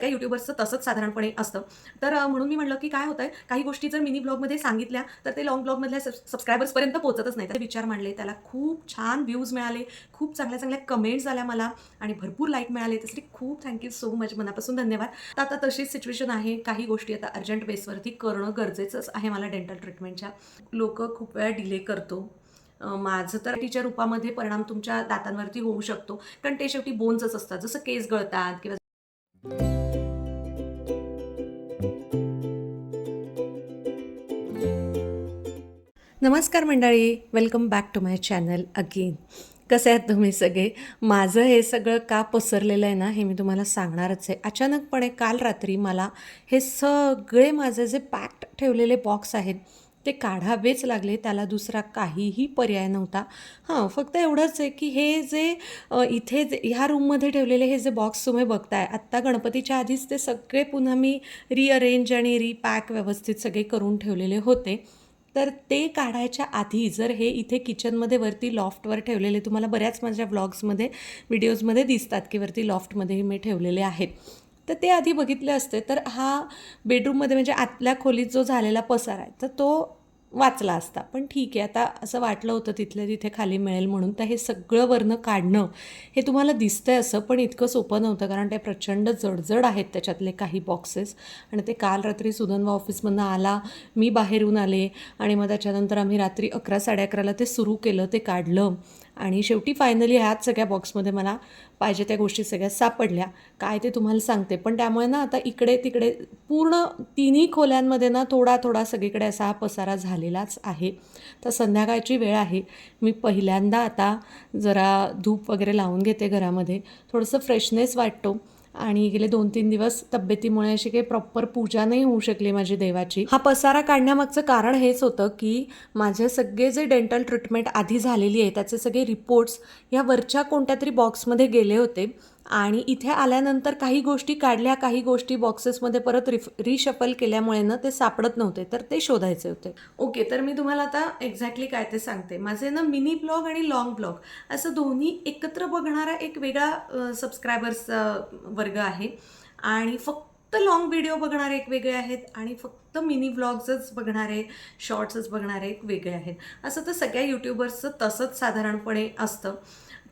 काही युट्यूबर्सचं तसंच साधारणपणे असतं. तर म्हणून मी म्हणलं की काय होतंय काही गोष्टी जर मिनी ब्लॉगमध्ये सांगितल्या तर ते लॉंग ब्लॉगमधल्या सबस्क्रायबर्सपर्यंत पोहोचतच नाही. तर विचार मांडले त्याला खूप छान व्ह्यूज मिळाले खूप चांगल्या चांगल्या कमेंट्स आल्या मला आणि भरपूर लाईक मिळाले. त्यासाठी खूप थँक्यू सो मच मनापासून धन्यवाद. तर आता तशीच सिच्युएशन आहे. काही गोष्टी आता अर्जंट बेसवरती करणं गरजेचंच आहे मला डेंटल ट्रीटमेंटच्या लोक खूप वेळा डिले करतो. माझं तर टीच्या रूपामध्ये परिणाम तुमच्या दातांवरती होऊ शकतो. कारण ते शेवटी बोन्सच असतात. जसं केस गळतात किंवा नमस्कार मंडळी welcome back to my channel again कसे आहात तुम्ही सगळे? माझं हे सगळं का पसरलेलं आहे ना हे मी तुम्हाला सांगणारच आहे. अचानकपणे काल रात्री मला हे सगळे माझे जे पॅक्ड ठेवलेले बॉक्स आहेत ते काढावेच लागले. त्याला दुसरा काहीही पर्याय नव्हता. हां फक्त एवढंच आहे की हे जे इथे जे ह्या रूममध्ये ठेवलेले हे जे बॉक्स तुम्ही बघताय आत्ता गणपतीच्या आधीच ते सगळे पुन्हा मी रिअरेंज आणि रिपॅक व्यवस्थित सगळे करून ठेवलेले होते. तर ते काढायच्या आधी जर हे इथे किचनमध्ये वरती लॉफ्टवर ठेवलेले तुम्हाला बऱ्याच माझ्या व्लॉग्समध्ये व्हिडिओजमध्ये दिसतात की वरती लॉफ्टमध्ये मी ठेवलेले आहेत. तर ते आधी बघितले असते. तर हा बेडरूममध्ये म्हणजे आतल्या खोलीत जो झालेला पसारा आहे तर तो वाचला असता. पण ठीक आहे आता असं वाटलं होतं तिथल्या तिथे खाली मिळेल म्हणून तर हे सगळं वरनं काढणं हे तुम्हाला दिसतंय असं पण इतकं सोपं नव्हतं कारण ते प्रचंड जडजड आहेत त्याच्यातले काही बॉक्सेस आणि ते काल रात्री सुदनवा ऑफिसमधनं आला मी बाहेरून आले आणि मग त्याच्यानंतर आम्ही रात्री अकरा साडे अकराला ते सुरू केलं ते काढलं. आणि शेवटी फायनली ह्याच सगळ्या बॉक्समध्ये मला पाहिजे त्या गोष्टी सगळ्या सापडल्या. काय ते तुम्हाला सांगते. पण त्यामुळे ना आता इकडे तिकडे पूर्ण तिन्ही खोल्यांमध्ये ना थोडा थोडा सगळीकडे असा हा पसारा झालेलाच आहे. तर संध्याकाळची वेळ आहे. मी पहिल्यांदा आता जरा धूप वगैरे लावून घेते घरामध्ये. थोडंसं फ्रेशनेस वाटतो. आणि गेले दोन तीन दिवस तब्येतीमुळे अशी काही प्रॉपर पूजा नाही होऊ शकली माझी देवाची. हा पसारा काढण्यामागचं कारण हेच होतं की माझे सगळे जे डेंटल ट्रीटमेंट आधी झालेली आहे त्याचे सगळे रिपोर्ट्स या वरच्या कोणत्या तरी बॉक्समध्ये गेले होते. आणि इथे आल्यानंतर काही गोष्टी काढल्या काही गोष्टी बॉक्सेसमध्ये परत रिफ रिशफल केल्यामुळे ना ते सापडत नव्हते तर ते शोधायचे होते. ओके तर मी तुम्हाला आता एक्झॅक्टली काय ते सांगते. माझे ना मिनी ब्लॉग आणि लॉंग ब्लॉग असं दोन्ही एकत्र बघणारा एक वेगळा सबस्क्रायबर्सचा वर्ग आहे. आणि फक्त लॉंग व्हिडिओ बघणारे एक वेगळे आहेत आणि फक्त मिनी व्लॉग्सच बघणारे शॉर्ट्सच बघणारे एक वेगळे आहेत. असं तर सगळ्या यूट्यूबर्सचं तसंच साधारणपणे असतं.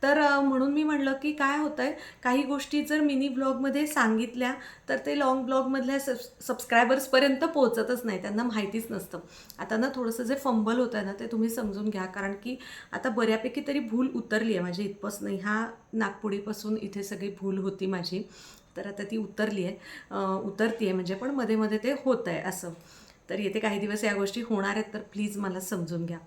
तर म्हणून मी म्हणलं की काय होतं आहे काही गोष्टी जर मिनी ब्लॉगमध्ये सांगितल्या तर ते लॉंग ब्लॉगमधल्या सब सबस्क्रायबर्सपर्यंत पोहोचतच नाही त्यांना माहितीच नसतं. आता ना थोडंसं जे फंबल होतं ना ते तुम्ही समजून घ्या कारण की आता बऱ्यापैकी तरी भूल उतरली आहे माझी इथपासून. ह्या नागपुडीपासून इथे सगळी भूल होती माझी तर आता ती उतरली आहे. उतरती आहे म्हणजे पण मध्ये मध्ये ते होत आहे असं. तर येते काही दिवस या गोष्टी होणार आहेत तर प्लीज मला समजून घ्या.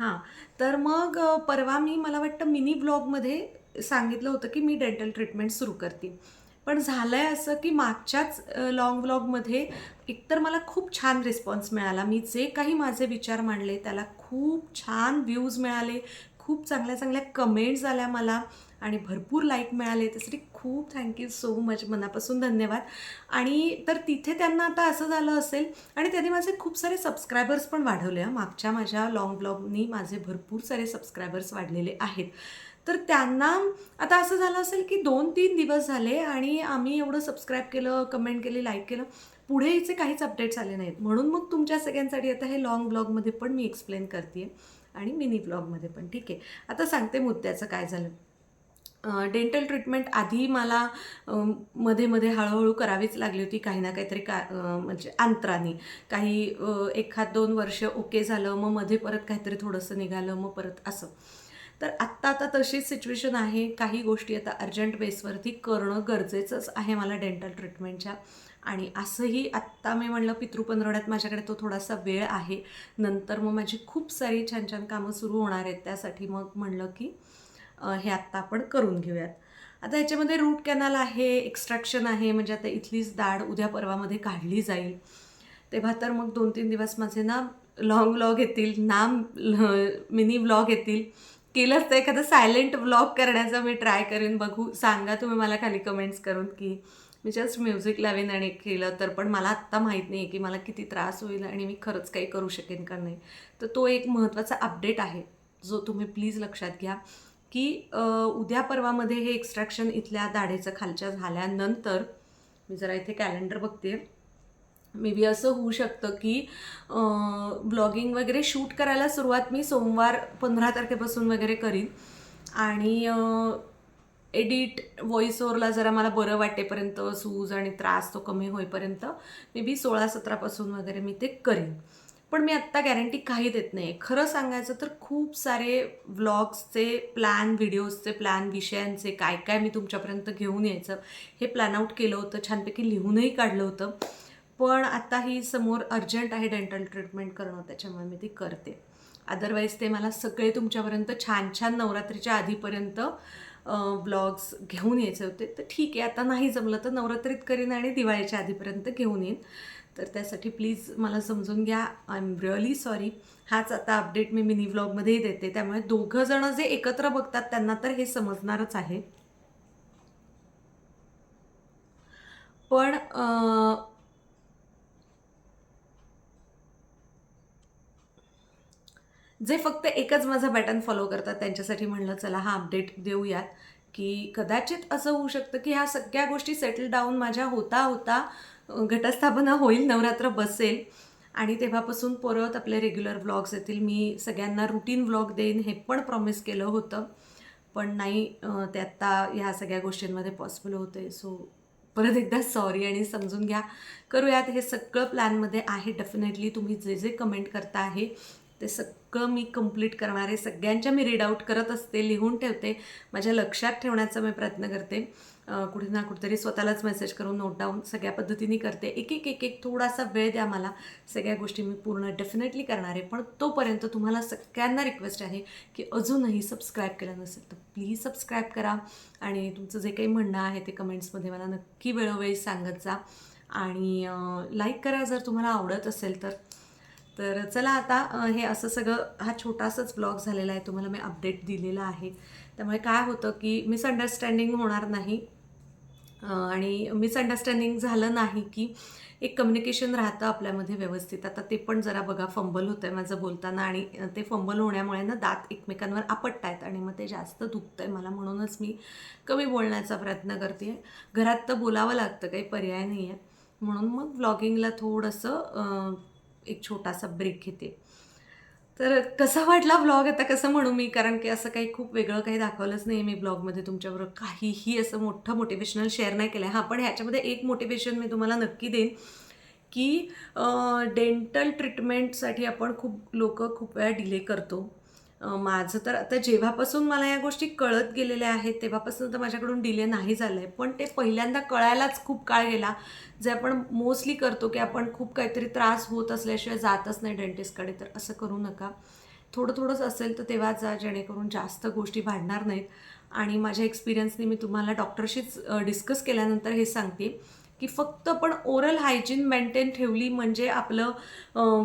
हां. तर मग परवा मी मला वाटतं मिनी ब्लॉगमध्ये सांगितलं होतं की मी डेंटल ट्रीटमेंट सुरू करते. पण झालं आहे असं की मागच्याच लॉंग ब्लॉगमध्ये एकतर मला खूप छान रिस्पॉन्स मिळाला. मी जे काही माझे विचार मांडले त्याला खूप छान व्ह्यूज मिळाले खूप चांगल्या चांगल्या कमेंट्स आल्या मला. आणि भरपूर लाईक मिळाले. त्यासाठी खूप थँक्यू सो मच मनापासून धन्यवाद. आणि तर तिथे त्यांना आता असं झालं असेल आणि त्यांनी माझे खूप सारे सबस्क्रायबर्स पण वाढवले. मागच्या माझ्या लॉंग ब्लॉगनी माझे भरपूर सारे सबस्क्रायबर्स वाढलेले आहेत. तर त्यांना आता असं झालं असेल की दोन तीन दिवस झाले आणि आम्ही एवढं सबस्क्राईब केलं कमेंट केली लाईक केलं. पुढे हिचे काहीच अपडेट्स आले नाहीत. म्हणून मग तुमच्या सगळ्यांसाठी आता हे लॉंग ब्लॉगमध्ये पण मी एक्सप्लेन करते आणि मिनी ब्लॉगमध्ये पण. ठीक आहे. आता सांगते मुद्द्याचं काय झालं. डेंटल ट्रीटमेंट आधी मला मध्ये मध्ये हळूहळू करावीच लागली होती. काही ना काहीतरी का म्हणजे अंतराने. काही एखाद दोन वर्ष ओके झालं मग मध्ये परत काहीतरी थोडंसं निघालं मग परत असं. तर आत्ता आता तशीच सिच्युएशन आहे. काही गोष्टी आता अर्जंट बेसवरती करणं गरजेचंच आहे मला डेंटल ट्रीटमेंटच्या आणि असंही आत्ता मी म्हणलं पितृपंधरवड्यात माझ्याकडे तो थोडासा वेळ आहे. नंतर मग माझी खूप सारी छान छान कामं सुरू होणार आहेत. त्यासाठी मग म्हणलं की हे आत्ता आपण करून घेऊयात. आता ह्याच्यामध्ये रूट कॅनल आहे एक्स्ट्रॅक्शन आहे म्हणजे आता इथलीच दाढ उद्या परवामध्ये काढली जाईल. तेव्हा तर मग दोन तीन दिवस माझे ना लॉंग व्लॉग येतील नाम मिनी व्लॉग येतील. केलंच तर एखादं सायलेंट व्लॉग करण्याचा मी ट्राय करेन. बघू सांगा तुम्ही मला खाली कमेंट्स करून की मी जस्ट म्युझिक लावेन आणि केलं तर. पण मला आत्ता माहीत नाही की मला किती त्रास होईल आणि मी खरंच काही करू शकेन का नाही. तर तो एक महत्त्वाचा अपडेट आहे. जो तुम्ही प्लीज लक्षात घ्या. की उद्या परवामध्ये हे एक्स्ट्रॅक्शन इथल्या दाढेचं खालच्या झाल्यानंतर मी जरा इथे कॅलेंडर बघते. मे बी असं होऊ शकतं की ब्लॉगिंग वगैरे शूट करायला सुरुवात मी सोमवार पंधरा तारखेपासून वगैरे करीन. आणि एडिट व्हॉइस ओवरला जरा मला बरं वाटेपर्यंत सूज आणि त्रास तो कमी होईपर्यंत मे बी सोळा सतरापासून वगैरे मी ते करीन. पण मी आत्ता गॅरंटी काही देत नाही खरं सांगायचं तर खूप सारे व्लॉग्सचे प्लॅन व्हिडिओजचे प्लॅन विषयांचे काय काय मी तुमच्यापर्यंत घेऊन यायचं. हे प्लॅन आउट केलं होतं छानपैकी लिहूनही काढलं होतं. पण आता ही समोर अर्जंट आहे डेंटल ट्रीटमेंट करणं त्याच्यामुळे मी ती करते. अदरवाईज ते मला सगळे तुमच्यापर्यंत छान छान नवरात्रीच्या आधीपर्यंत ब्लॉग्स घेऊन यायचे होते. तर ठीक आहे आता नाही जमलं तर नवरात्रीत करीन आणि दिवाळीच्या आधीपर्यंत घेऊन येईन. तर त्यासाठी प्लीज मला समजून घ्या. आय एम रिअली सॉरी हाच आता अपडेट मी मिनी व्लॉगमध्येही देते. त्यामुळे दोघं जण जे एकत्र बघतात त्यांना तर हे समजणारच आहे. पण जे फक्त एकच माझा बॅटन फॉलो करतात त्यांच्यासाठी म्हणलं चला हा अपडेट देऊयात. की कदाचित असं होऊ शकतं की ह्या सगळ्या गोष्टी सेटल डाऊन माझ्या होता होता घटस्थापना होईल नवरात्र बसेल. आणि तेव्हापासून परत आपले रेग्युलर व्लॉग्स येतील. मी सगळ्यांना रुटीन व्लॉग देईन हे पण प्रॉमिस केलं होतं. पण नाही ते आत्ता ह्या सगळ्या गोष्टींमध्ये पॉसिबल होते सो परत एकदा सॉरी आणि समजून घ्या. करूयात. हे सगळं प्लॅनमध्ये आहे. डेफिनेटली तुम्ही जे जे कमेंट करता आहे ते सगळं मी कंप्लीट करणार आहे. सगळ्यांच्या मी रीड आऊट करत असते लिहून ठेवते. माझ्या लक्षात ठेवण्याचा मी प्रयत्न करते. कुठे ना कुठेतरी स्वतःलाच मेसेज करून नोट डाऊन सगळ्या पद्धतीने करते. एक एक एक एक थोडासा वेळ द्या मला. सगळ्या गोष्टी मी पूर्ण डेफिनेटली करणार आहे. पण तोपर्यंत तुम्हाला सगळ्यांना रिक्वेस्ट आहे की अजूनही सबस्क्राईब केलं नसेल तर प्लीज सबस्क्राईब करा. आणि तुमचं जे काही म्हणणं आहे ते कमेंट्समध्ये मला नक्की वेळोवेळी सांगत जा. आणि लाईक करा जर तुम्हाला आवडत असेल तर. तर चला आता हे असं सगळं हा छोटासाच ब्लॉग झालेला आहे तुम्हाला मी अपडेट दिलेला आहे. त्यामुळे काय होतं की मिसअंडरस्टँडिंग होणार नाही. आणि मिसअंडरस्टँडिंग झालं नाही की एक कम्युनिकेशन राहतं आपल्यामध्ये व्यवस्थित. आता ते पण जरा बघा फंबल होतं आहे माझं बोलताना आणि ते फंबल होण्यामुळे ना दात एकमेकांवर आपटत आहेत आणि मग ते जास्त दुखतं आहे मला. म्हणूनच मी कमी बोलण्याचा प्रयत्न करते आहे घरात तर बोलावं लागतं काही पर्याय नाही आहे म्हणून मग व्लॉगिंगला थोडंसं एक छोटासा ब्रेक घेते. तर कसा वाटला ब्लॉग आता कसं म्हणू मी? कारण की असं काही खूप वेगळं काही दाखवलंच नाही मी ब्लॉगमध्ये तुमच्याबरोबर. काहीही असं मोठं मोटिवेशनल शेअर नाही केलं आहे हां पण ह्याच्यामध्ये एक मोटिवेशन मी तुम्हाला नक्की देईन की डेंटल ट्रीटमेंटसाठी आपण खूप लोक खूप वेळा डिले करतो. माझं तर आता जेव्हापासून मला या गोष्टी कळत गेलेल्या आहेत तेव्हापासून तर माझ्याकडून डिले नाही झालं आहे पण ते पहिल्यांदा कळायलाच खूप काळ गेला जे आपण मोस्टली करतो की आपण खूप काहीतरी त्रास होत असल्याशिवाय जातच नाही डेंटिस्टकडे तर असं करू नका. थोडं थोडंच असेल तर तेव्हा जा जेणेकरून जास्त गोष्टी वाढणार नाहीत. आणि माझ्या एक्सपिरियन्सने मी तुम्हाला डॉक्टरशीच डिस्कस केल्यानंतर हे सांगते. की फक्त पण ओरल हायजीन मेंटेन ठेवली म्हणजे आपलं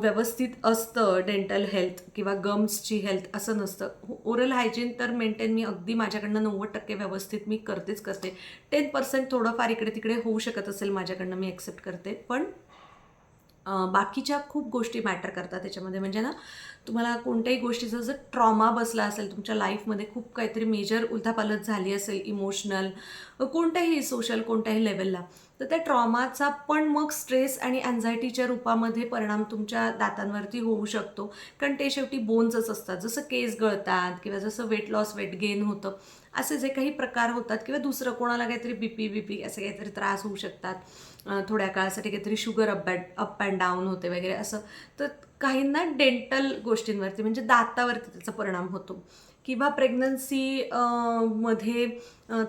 व्यवस्थित असतं डेंटल हेल्थ किंवा गम्सची हेल्थ असं नसतं. ओरल हायजीन तर मेंटेन मी अगदी माझ्याकडनं नव्वद टक्के व्यवस्थित मी करतेच करते. टेन पर्सेंट थोडंफार इकडे तिकडे होऊ शकत असेल माझ्याकडनं मी ॲक्सेप्ट करते. पण बाकीच्या खूप गोष्टी मॅटर करतात त्याच्यामध्ये. म्हणजे ना तुम्हाला कोणत्याही गोष्टीचा जर ट्रॉमा बसला असेल तुमच्या लाईफमध्ये खूप काहीतरी मेजर उलथापालथ झाली असेल इमोशनल कोणत्याही सोशल कोणत्याही लेवलला तर त्या ट्रॉमाचा पण मग स्ट्रेस आणि अँझायटीच्या रूपामध्ये परिणाम तुमच्या दातांवरती होऊ शकतो. कारण ते शेवटी बोन्सच असतात. जसं केस गळतात किंवा जसं वेट लॉस वेट गेन होतं असे जे काही प्रकार होतात किंवा दुसरं कोणाला काहीतरी बी पी बी पी असे काहीतरी त्रास होऊ शकतात. थोड्या काळासाठी काहीतरी sugar up up and down होते वगैरे असं. तर काहींना डेंटल गोष्टींवरती म्हणजे दातावरती त्याचा परिणाम होतो. किंवा प्रेग्नन्सी मध्ये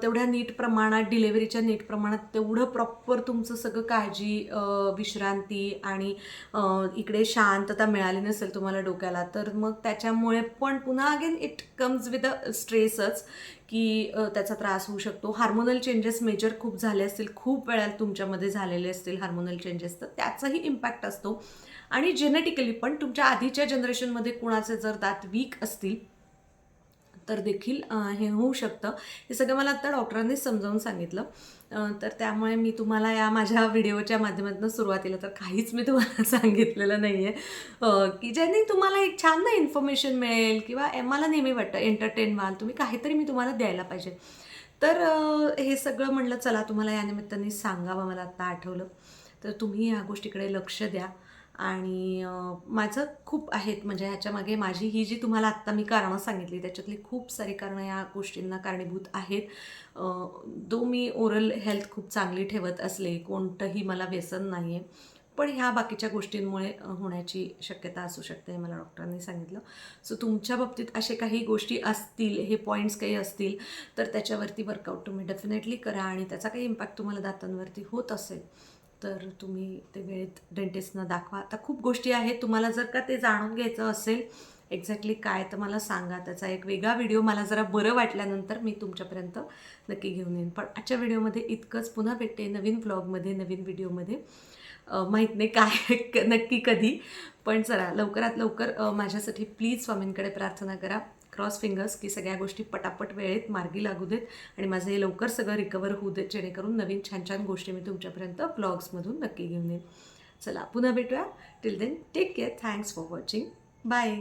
तेवढ्या नीट प्रमाणात डिलेवरीच्या नीट प्रमाणात तेवढं प्रॉपर तुमचं सगळं काळजी विश्रांती आणि इकडे शांतता मिळाली नसेल तुम्हाला डोक्याला तर मग त्याच्यामुळे पण पुन्हा again it comes with a स्ट्रेसच की त्याचा त्रास होऊ शकतो. हार्मोनल चेंजेस मेजर खूप झाले असतील खूप वेळा तुमच्यामध्ये झालेले असतील हार्मोनल चेंजेस तर त्याचाही इम्पॅक्ट असतो. आणि जेनेटिकली पण तुमच्या आधीच्या जनरेशनमध्ये कुणाचे जर दात वीक असतील तर देखील हे होऊ शकतं. हे सगळं मला आत्ता डॉक्टरांनीच समजावून सांगितलं. तर त्यामुळे मी तुम्हाला या माझ्या व्हिडिओच्या माध्यमातून सुरुवातीला तर काहीच मी तुम्हाला सांगितलेलं नाही आहे की ज्याने तुम्हाला एक छान ना इन्फॉर्मेशन मिळेल किंवा मला नेहमी वाटतं एंटरटेन व्हाल तुम्ही काहीतरी मी तुम्हाला द्यायला पाहिजे. तर हे सगळं म्हणलं चला तुम्हाला या निमित्ताने सांगावं मला आत्ता आठवलं. तर तुम्ही ह्या गोष्टीकडे लक्ष द्या. आणि माझं खूप आहेत म्हणजे ह्याच्यामागे माझी ही जी तुम्हाला आत्ता मी कारणं सांगितली त्याच्यातली खूप सारी कारणं या गोष्टींना कारणीभूत आहेत. दो मी ओरल हेल्थ खूप चांगली ठेवत असले कोणतंही मला व्यसन नाही आहे पण ह्या बाकीच्या गोष्टींमुळे होण्याची शक्यता असू शकते हे मला डॉक्टरांनी सांगितलं. सो तुमच्या बाबतीत असे काही गोष्टी असतील हे पॉईंट्स काही असतील तर त्याच्यावरती वर्कआउट तुम्ही डेफिनेटली करा आणि त्याचा काही इम्पॅक्ट तुम्हाला दातांवरती होत असेल. तर तुम्ही ते वेळेत डेंटिस्टना दाखवा. आता खूप गोष्टी आहेत. तुम्हाला जर का ते जाणून घ्यायचं असेल एक्झॅक्टली काय तर मला सांगा. त्याचा एक वेगळा व्हिडिओ मला जरा बरं वाटल्यानंतर मी तुमच्यापर्यंत नक्की घेऊन येईन. पण आजच्या व्हिडिओमध्ये इतकंच. पुन्हा भेटते नवीन ब्लॉगमध्ये नवीन व्हिडिओमध्ये माहीत नाही काय नक्की कधी. पण चला लवकरात लवकर माझ्यासाठी प्लीज स्वामींकडे प्रार्थना करा. क्रॉस फिंगर्स की सगळ्या गोष्टी पटापट वेळेत मार्गी लागू देत आणि माझं हे लवकर सगळं रिकवर होऊ देत जेणेकरून नवीन छान छान गोष्टी मी तुमच्यापर्यंत ब्लॉग्समधून नक्की घेऊन येईन. चला पुन्हा भेटूया. Till then take care thanks for watching bye